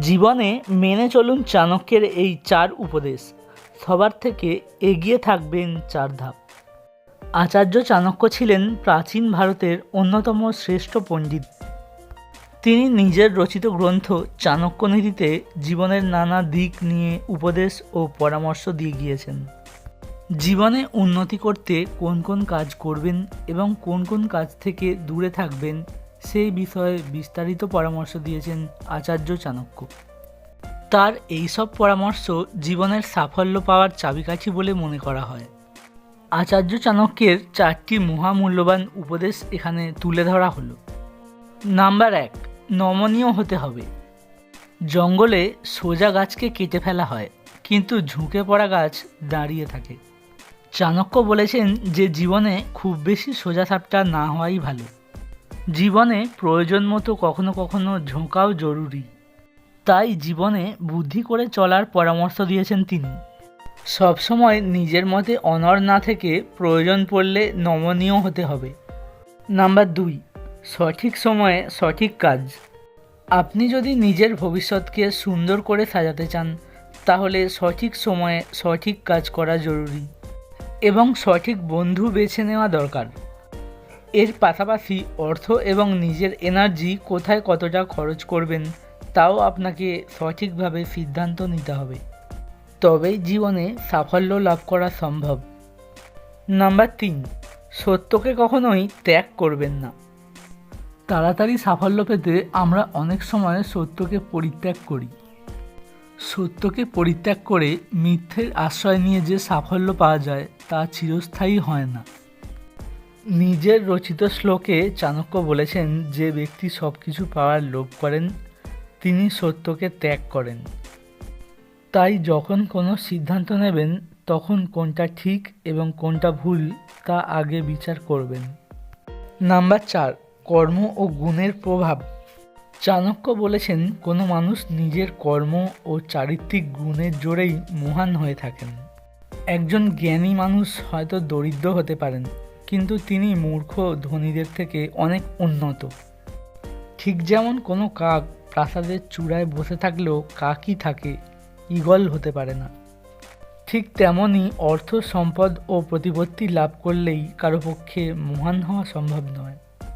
জীবনে মেনে চলুন চাণক্যের এই চার উপদেশ। সবার থেকে এগিয়ে থাকবেন চার ধাপ। আচার্য চাণক্য ছিলেন প্রাচীন ভারতের অন্যতম শ্রেষ্ঠ পণ্ডিত। তিনি নিজের রচিত গ্রন্থ চাণক্যনীতিতে জীবনের নানা দিক নিয়ে উপদেশ ও পরামর্শ দিয়ে গিয়েছেন। জীবনে উন্নতি করতে কোন কোন কাজ করবেন এবং কোন কোন কাজ থেকে দূরে থাকবেন সেই বিষয়ে বিস্তারিত পরামর্শ দিয়েছেন আচার্য চাণক্য। তার এইসব পরামর্শ জীবনের সাফল্য পাওয়ার চাবিকাঠি বলে মনে করা হয়। আচার্য চাণক্যের চারটি মহামূল্যবান উপদেশ এখানে তুলে ধরা হলো। নাম্বার এক, নমনীয় হতে হবে। জঙ্গলে সোজা গাছকে কেটে ফেলা হয়, কিন্তু ঝুঁকে পড়া গাছ দাঁড়িয়ে থাকে। চাণক্য বলেছেন যে জীবনে খুব বেশি সোজা সাপটা না হওয়াই ভালো। জীবনে প্রয়োজন মতো কখনো কখনো ঝোঁকাও জরুরি। তাই জীবনে বুদ্ধি করে চলার পরামর্শ দিয়েছেন তিনি। সবসময় নিজের মতে অনড় না থেকে প্রয়োজন পড়লে নমনীয় হতে হবে। নাম্বার দুই, সঠিক সময়ে সঠিক কাজ। আপনি যদি নিজের ভবিষ্যৎকে সুন্দর করে সাজাতে চান, তাহলে সঠিক সময়ে সঠিক কাজ করা জরুরি। এবং সঠিক বন্ধু বেছে নেওয়া দরকার। এর পাশাপাশি অর্থ এবং নিজের এনার্জি কোথায় কতটা খরচ করবেন, তাও আপনাকে সঠিকভাবে সিদ্ধান্ত নিতে হবে। তবেই জীবনে সাফল্য লাভ করা সম্ভব। নাম্বার তিন, সত্যকে কখনোই ত্যাগ করবেন না। তাড়াতাড়ি সাফল্য পেতে আমরা অনেক সময় সত্যকে পরিত্যাগ করি। সত্যকে পরিত্যাগ করে মিথ্যের আশ্রয় নিয়ে যে সাফল্য পাওয়া যায়, তা চিরস্থায়ী হয় না। নিজের রচিত শ্লোকে চাণক্য বলেছেন, যে ব্যক্তি সব কিছু পাওয়ার লোভ করেন, তিনি সত্যকে ত্যাগ করেন। তাই যখন কোনো সিদ্ধান্ত নেবেন, তখন কোনটা ঠিক এবং কোনটা ভুল তা আগে বিচার করবেন। নাম্বার চার, কর্ম ও গুণের প্রভাব। চাণক্য বলেছেন, কোনো মানুষ নিজের কর্ম ও চারিত্রিক গুণের জোরেই মহান হয়ে থাকেন। একজন জ্ঞানী মানুষ হয়তো দরিদ্র হতে পারেন কিন্তু তিনি মূর্খ ধনীদের থেকে অনেক উন্নত। ঠিক যেমন কোনো কাক প্রাসাদের চূড়ায় বসে থাকলেও কাকই থাকে ইগল হতে পারে না। ঠিক তেমনই অর্থ সম্পদ ও প্রতিপত্তি লাভ করলেই কারও পক্ষে মহান হওয়া সম্ভব নয়।